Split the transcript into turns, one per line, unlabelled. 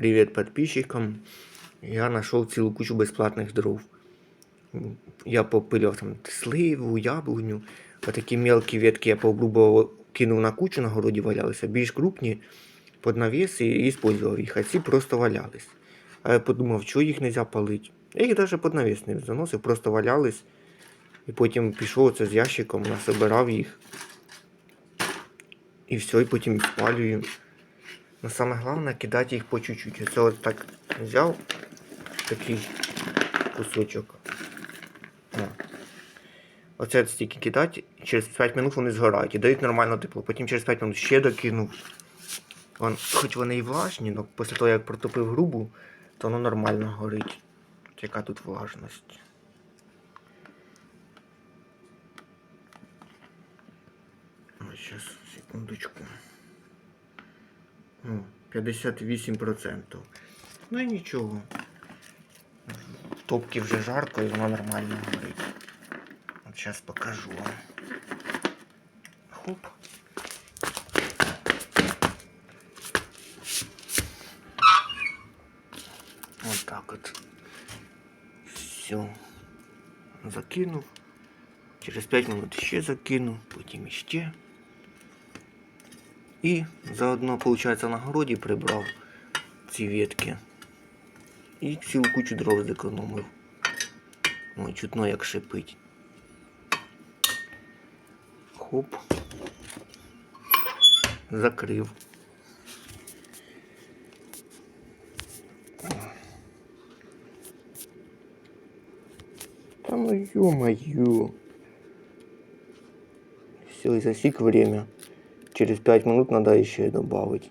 Привет подписчикам. Я нашел цілу кучу безплатних дров. Я попиляв там сливу, яблуню. А такі мелкі ветки я пообрубував, кинув на кучу на городі валялися. Більш крупні під навіс і использував їх, а ці просто валялись. А я подумав, чого їх не можна палити. Я їх навіть під навіс не заносив, просто валялись. І потім пішов оце з ящиком, насобирав їх. І все, і потім спалюю. Но саме головне кидати їх по чуть-чуть. Оце от так взяв такий кусочок. О. Оце стільки кидати, через 5 минут вони згорають і дають нормально тепло. Потім через 5 минут ще докинув. Вон, хоч вони і влажні, але після того як протопив грубу, то воно нормально горить. Яка тут влажність. Ось зараз, секундочку. О, 58%. Ну і нічого. В топці вже жарко і воно нормально горить. От зараз покажу вам. Хоп. Вот так от. Все. Закинув. Через 5 минут ще закинув, потім ще. І заодно, виходить, на городі прибрав ці ветки. І цілу кучу дров зекономив. Ой, чутно як шипить. Хоп. Закрив. Та ну ё-моё. Все, и засек время. Через 5 минут надо еще добавить.